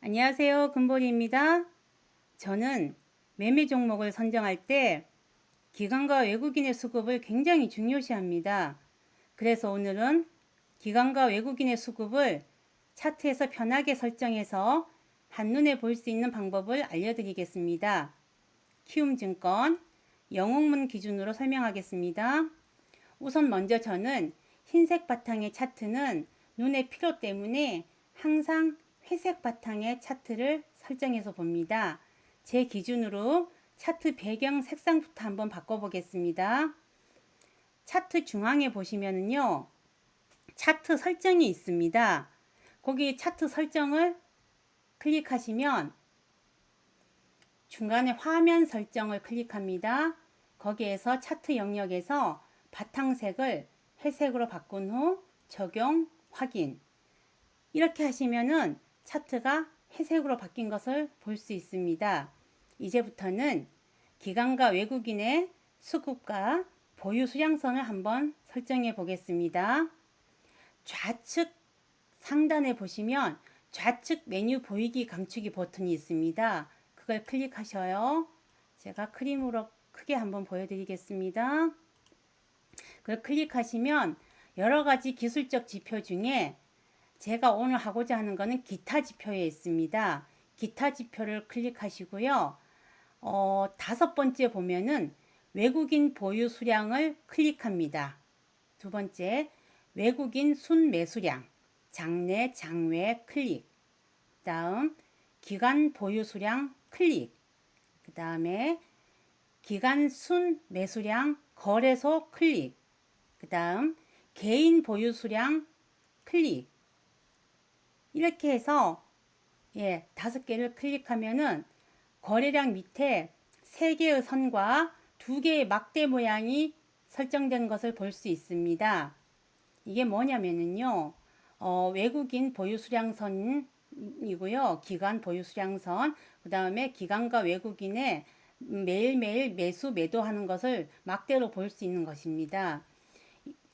안녕하세요. 금보리입니다. 저는 매매 종목을 선정할 때 기관과 외국인의 수급을 굉장히 중요시합니다. 그래서 오늘은 기관과 외국인의 수급을 차트에서 편하게 설정해서 한눈에 볼 수 있는 방법을 알려드리겠습니다. 키움증권 영웅문 기준으로 설명하겠습니다. 우선 먼저 저는 흰색 바탕의 차트는 눈의 피로 때문에 항상 회색 바탕의 차트를 설정해서 봅니다. 제 기준으로 차트 배경 색상부터 한번 바꿔보겠습니다. 차트 중앙에 보시면은요, 차트 설정이 있습니다. 거기 차트 설정을 클릭하시면 중간에 화면 설정을 클릭합니다. 거기에서 차트 영역에서 바탕색을 회색으로 바꾼 후 적용 확인. 이렇게 하시면은 차트가 회색으로 바뀐 것을 볼 수 있습니다. 이제부터는 기관과 외국인의 수급과 보유 수량선을 한번 설정해 보겠습니다. 좌측 상단에 보시면 좌측 메뉴 보이기 감추기 버튼이 있습니다. 그걸 클릭하셔요. 제가 크림으로 크게 한번 보여드리겠습니다. 그걸 클릭하시면 여러 가지 기술적 지표 중에 제가 오늘 하고자 하는 것은 기타 지표에 있습니다. 기타 지표를 클릭하시고요. 어, 다섯 번째 보면은 외국인 보유 수량을 클릭합니다. 두 번째, 외국인 순 매수량, 장내, 장외 클릭. 다음, 기간 보유 수량 클릭. 그 다음에 기간 순 매수량 거래소 클릭. 그 다음, 개인 보유 수량 클릭. 이렇게 해서 예, 다섯 개를 클릭하면은 거래량 밑에 세 개의 선과 두 개의 막대 모양이 설정된 것을 볼 수 있습니다. 이게 뭐냐면은요, 어, 외국인 보유 수량선이고요, 기관 보유 수량선, 그 다음에 기관과 외국인의 매일매일 매수 매도하는 것을 막대로 볼 수 있는 것입니다.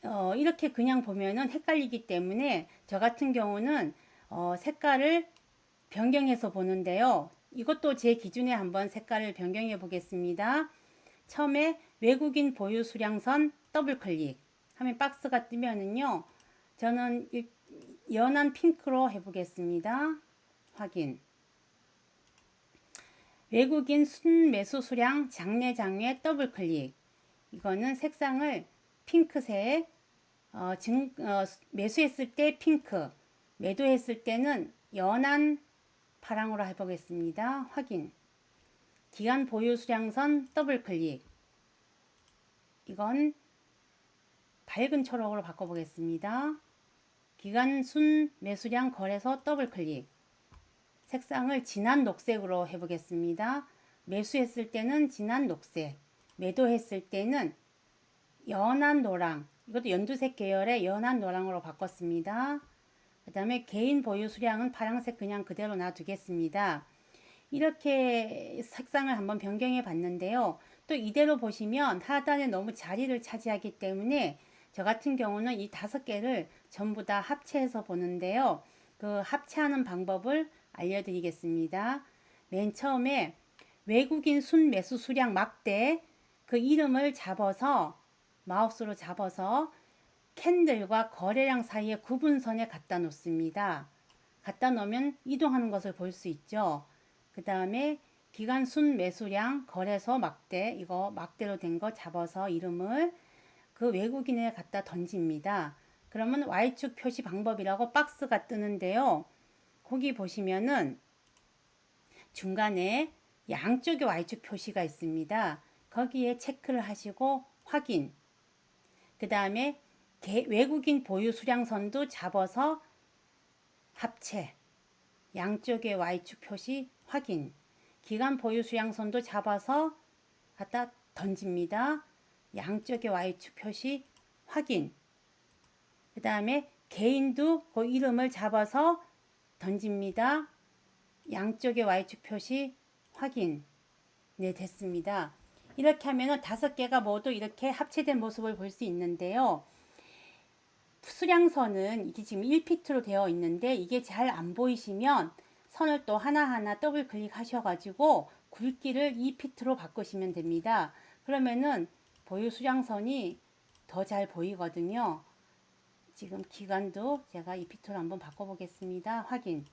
어, 이렇게 그냥 보면은 헷갈리기 때문에 저 같은 경우는 어, 색깔을 변경해서 보는데요. 이것도 제 기준에 한번 색깔을 변경해 보겠습니다. 처음에 외국인 보유 수량선 더블 클릭 하면 박스가 뜨면은요. 저는 연한 핑크로 해보겠습니다. 확인. 외국인 순매수 수량 장내 장외 더블 클릭. 이거는 색상을 핑크색, 어, 증, 어, 매수했을 때 핑크, 매도했을 때는 연한 파랑으로 해보겠습니다. 확인. 기간 보유 수량선 더블 클릭. 이건 밝은 초록으로 바꿔보겠습니다. 기간 순 매수량 거래소 더블 클릭. 색상을 진한 녹색으로 해보겠습니다. 매수했을 때는 진한 녹색, 매도했을 때는 연한 노랑, 이것도 연두색 계열의 연한 노랑으로 바꿨습니다. 그 다음에 개인 보유 수량은 파란색 그냥 그대로 놔두겠습니다. 이렇게 색상을 한번 변경해 봤는데요. 또 이대로 보시면 하단에 너무 자리를 차지하기 때문에 저 같은 경우는 이 다섯 개를 전부 다 합체해서 보는데요. 그 합체하는 방법을 알려드리겠습니다. 맨 처음에 외국인 순 매수 수량 막대 그 이름을 잡아서 마우스로 잡아서 캔들과 거래량 사이에 구분선에 갖다 놓습니다. 갖다 놓으면 이동하는 것을 볼 수 있죠. 그 다음에 기간 순 매수량 거래소 막대 이거 막대로 된 거 잡아서 이름을 그 외국인에 갖다 던집니다. 그러면 Y축 표시 방법이라고 박스가 뜨는데요. 거기 보시면은 중간에 양쪽에 Y축 표시가 있습니다. 거기에 체크를 하시고 확인. 그 다음에 외국인 보유 수량선도 잡아서 합체. 양쪽의 Y축 표시 확인. 기간 보유 수량선도 잡아서 갖다 던집니다. 양쪽의 Y축 표시 확인. 그 다음에 개인도 그 이름을 잡아서 던집니다. 양쪽의 Y축 표시 확인. 네, 됐습니다. 이렇게 하면 다섯 개가 모두 이렇게 합체된 모습을 볼 수 있는데요. 수량선은 이게 지금 1피트로 되어 있는데 이게 잘 안 보이시면 선을 또 하나하나 더블 클릭하셔가지고 굵기를 2피트로 바꾸시면 됩니다. 그러면은 보유 수량선이 더 잘 보이거든요. 지금 기간도 제가 2피트로 한번 바꿔보겠습니다. 확인.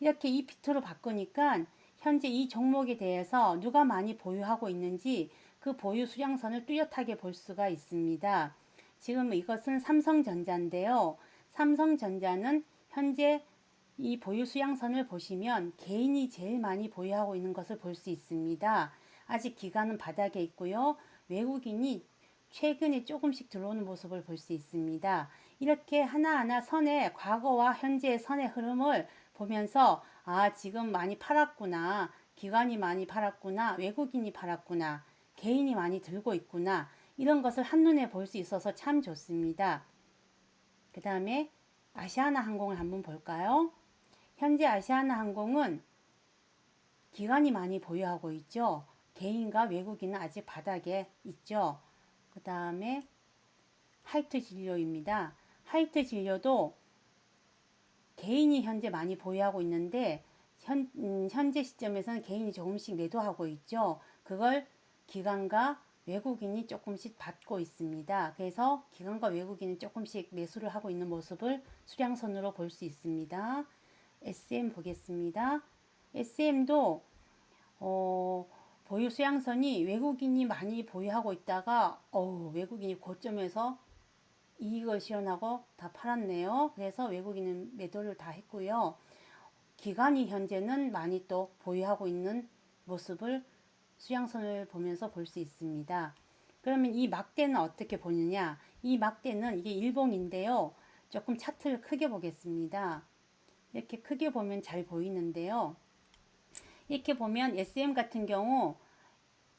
이렇게 2피트로 바꾸니까 현재 이 종목에 대해서 누가 많이 보유하고 있는지 그 보유 수량선을 뚜렷하게 볼 수가 있습니다. 지금 이것은 삼성전자인데요. 삼성전자는 현재 이 보유 수량선을 보시면 개인이 제일 많이 보유하고 있는 것을 볼 수 있습니다. 아직 기간은 바닥에 있고요. 외국인이 최근에 조금씩 들어오는 모습을 볼 수 있습니다. 이렇게 하나하나 선의 과거와 현재의 선의 흐름을 보면서 아 지금 많이 팔았구나 기관이 많이 팔았구나 외국인이 팔았구나 개인이 많이 들고 있구나 이런 것을 한눈에 볼 수 있어서 참 좋습니다. 그 다음에 아시아나 항공을 한번 볼까요? 현재 아시아나 항공은 기관이 많이 보유하고 있죠. 개인과 외국인은 아직 바닥에 있죠. 그 다음에 하이트 진료입니다. 하이트 진료도 개인이 현재 많이 보유하고 있는데 현, 음, 현재 시점에서는 개인이 조금씩 매도하고 있죠. 그걸 기관과 외국인이 조금씩 받고 있습니다. 그래서 기관과 외국인은 조금씩 매수를 하고 있는 모습을 수량선으로 볼 수 있습니다. SM 보겠습니다. SM도 어, 보유 수량선이 외국인이 많이 보유하고 있다가 어우, 외국인이 고점에서 이익을 실현하고 다 팔았네요. 그래서 외국인은 매도를 다 했고요. 기관이 현재는 많이 또 보유하고 있는 모습을 수양선을 보면서 볼 수 있습니다. 그러면 이 막대는 어떻게 보느냐? 이 막대는 이게 일봉인데요. 조금 차트를 크게 보겠습니다. 이렇게 크게 보면 잘 보이는데요. 이렇게 보면 SM 같은 경우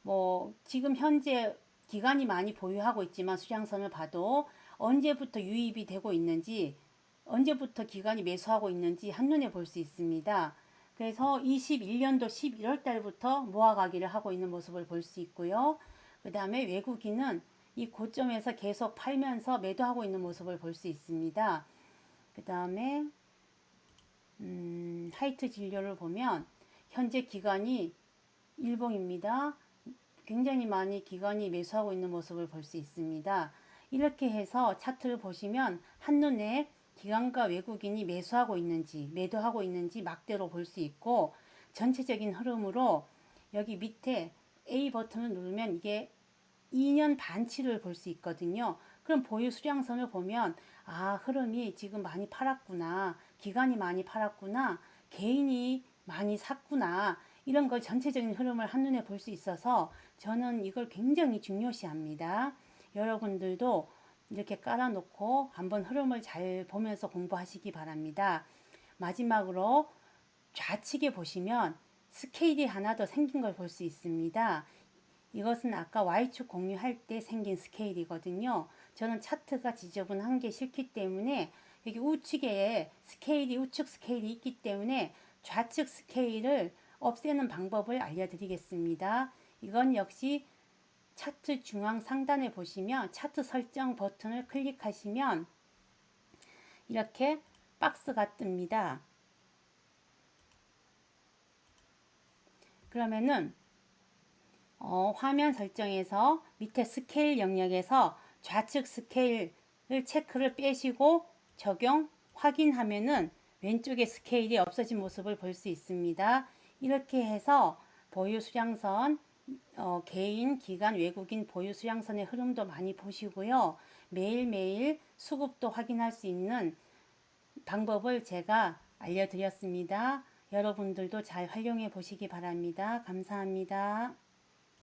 뭐 지금 현재 기간이 많이 보유하고 있지만 수량선을 봐도 언제부터 유입이 되고 있는지 언제부터 기관이 매수하고 있는지 한눈에 볼 수 있습니다. 그래서 21년도 11월 달부터 모아가기를 하고 있는 모습을 볼 수 있고요. 그 다음에 외국인은 이 고점에서 계속 팔면서 매도하고 있는 모습을 볼 수 있습니다. 그 다음에 음, 하이트 진료를 보면 현재 기간이 일봉입니다. 굉장히 많이 기관이 매수하고 있는 모습을 볼 수 있습니다. 이렇게 해서 차트를 보시면 한눈에 기관과 외국인이 매수하고 있는지 매도하고 있는지 막대로 볼 수 있고 전체적인 흐름으로 여기 밑에 A 버튼을 누르면 이게 2년 반치를 볼 수 있거든요. 그럼 보유 수량선을 보면 아 흐름이 지금 많이 팔았구나 기관이 많이 팔았구나 개인이 많이 샀구나 이런 걸 전체적인 흐름을 한눈에 볼 수 있어서 저는 이걸 굉장히 중요시합니다. 여러분들도 이렇게 깔아놓고 한번 흐름을 잘 보면서 공부하시기 바랍니다. 마지막으로 좌측에 보시면 스케일이 하나 더 생긴 걸 볼 수 있습니다. 이것은 아까 Y축 공유할 때 생긴 스케일이거든요. 저는 차트가 지저분한 게 싫기 때문에 여기 우측에 스케일이 우측 스케일이 있기 때문에 좌측 스케일을 없애는 방법을 알려드리겠습니다. 이건 역시 차트 중앙 상단에 보시면 차트 설정 버튼을 클릭하시면 이렇게 박스가 뜹니다. 그러면은 어, 화면 설정에서 밑에 스케일 영역에서 좌측 스케일을 체크를 빼시고 적용 확인하면은 왼쪽에 스케일이 없어진 모습을 볼 수 있습니다. 이렇게 해서 보유 수량선 어, 개인, 기관, 외국인 보유 수량선의 흐름도 많이 보시고요. 매일매일 수급도 확인할 수 있는 방법을 제가 알려드렸습니다. 여러분들도 잘 활용해 보시기 바랍니다. 감사합니다.